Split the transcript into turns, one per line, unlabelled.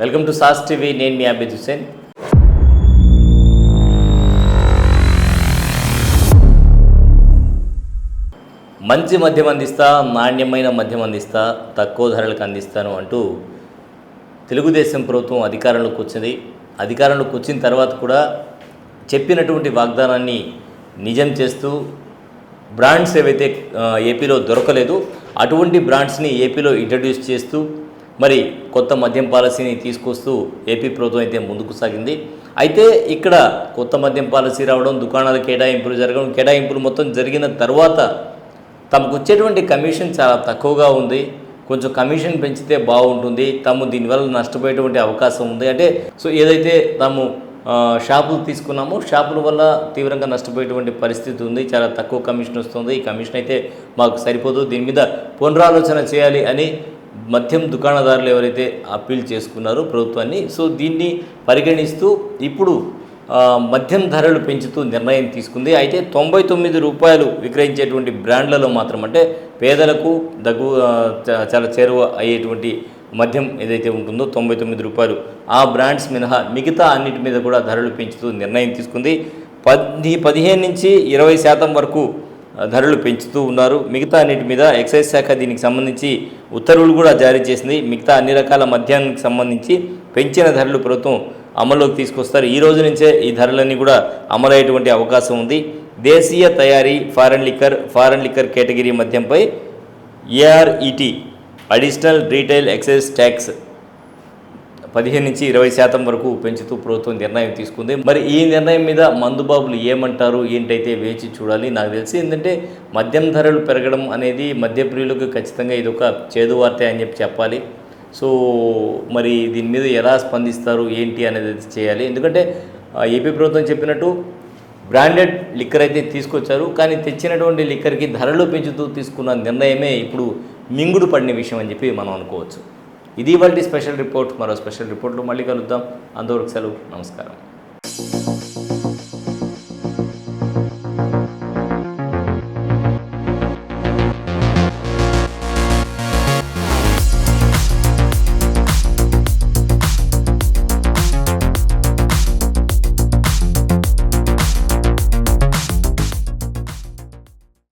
Welcome to sauce TV. నేను మీ అబిద్ హుసేన్ మంచి మద్యం అందిస్తా నాణ్యమైన మద్యం అందిస్తా తక్కువ ధరలకు అందిస్తాను అంటూ తెలుగుదేశం ప్రభుత్వం అధికారంలోకి వచ్చింది. అధికారంలోకి వచ్చిన తర్వాత కూడా చెప్పినటువంటి వాగ్దానాన్ని నిజం చేస్తూ బ్రాండ్స్ ఏవైతే ఏపీలో దొరకలేదు అటువంటి బ్రాండ్స్ని ఏపీలో ఇంట్రడ్యూస్ చేస్తూ మరి కొత్త మద్యం పాలసీని తీసుకొస్తూ ఏపీ ప్రభుత్వం అయితే ముందుకు సాగింది. అయితే ఇక్కడ కొత్త మద్యం పాలసీ రావడం దుకాణాల కేటాయింపులు జరగడం కేటాయింపులు మొత్తం జరిగిన తర్వాత తమకు వచ్చేటువంటి కమిషన్ చాలా తక్కువగా ఉంది. కొంచెం కమిషన్ పెంచితే బాగుంటుంది. తాము దీనివల్ల నష్టపోయేటువంటి అవకాశం ఉంది. అంటే సో ఏదైతే తాము షాపులు తీసుకున్నామో షాపుల వల్ల తీవ్రంగా నష్టపోయేటువంటి పరిస్థితి ఉంది. చాలా తక్కువ కమిషన్ వస్తుంది. ఈ కమిషన్ అయితే మాకు సరిపోదు. దీని మీద పునరాలోచన చేయాలి అని మద్యం దుకాణదారులు ఎవరైతే అప్పీల్ చేసుకున్నారో ప్రభుత్వాన్ని సో దీన్ని పరిగణిస్తూ ఇప్పుడు మద్యం ధరలు పెంచుతూ నిర్ణయం తీసుకుంది. అయితే తొంభై తొమ్మిది రూపాయలు విక్రయించేటువంటి బ్రాండ్లలో మాత్రం అంటే పేదలకు దగ్గు చాలా చేరువ అయ్యేటువంటి మద్యం ఏదైతే ఉంటుందో తొంభై తొమ్మిది రూపాయలు ఆ బ్రాండ్స్ మినహా మిగతా అన్నిటి మీద కూడా ధరలు పెంచుతూ నిర్ణయం తీసుకుంది. పది పదిహేను నుంచి ఇరవై శాతం వరకు ధరలు పెంచుతూ ఉన్నారు. మిగతా అన్నిటి మీద ఎక్సైజ్ శాఖ దీనికి సంబంధించి ఉత్తర్వులు కూడా జారీ చేసింది. మిగతా అన్ని రకాల మద్యానికి సంబంధించి పెంచిన ధరలు ప్రభుత్వం అమల్లోకి తీసుకొస్తారు. ఈ రోజు నుంచే ఈ ధరలన్నీ కూడా అమలయ్యేటువంటి అవకాశం ఉంది. దేశీయ తయారీ foreign liquor foreign liquor category మద్యంపై ARET additional retail excise tax పదిహేను నుంచి ఇరవై శాతం వరకు పెంచుతూ ప్రభుత్వం నిర్ణయం తీసుకుంది. మరి ఈ నిర్ణయం మీద మందుబాబులు ఏమంటారు? ఏంటైతే వేచి చూడాలి? నాకు తెలిసి ఏంటంటే మద్యం ధరలు పెరగడం అనేది మద్యప్రియులకు ఖచ్చితంగా ఇది ఒక చేదు వార్త అని చెప్పి చెప్పాలి. సో మరి దీని మీద ఎలా స్పందిస్తారు? ఏంటి అనేది చేయాలి. ఎందుకంటే ఏపీ ప్రభుత్వం చెప్పినట్టు బ్రాండెడ్ లిక్కర్ అయితే తీసుకొచ్చారు. కానీ తెచ్చినటువంటి లిక్కర్కి ధరలు పెంచుతూ తీసుకున్న నిర్ణయమే ఇప్పుడు మింగుడు పడిన విషయం అని చెప్పి మనం అనుకోవచ్చు. ఇది ఇవాళ స్పెషల్ రిపోర్ట్ మరో స్పెషల్ రిపోర్ట్లో మళ్ళీ కలుద్దాం. అంతవరకు సెలవు. నమస్కారం.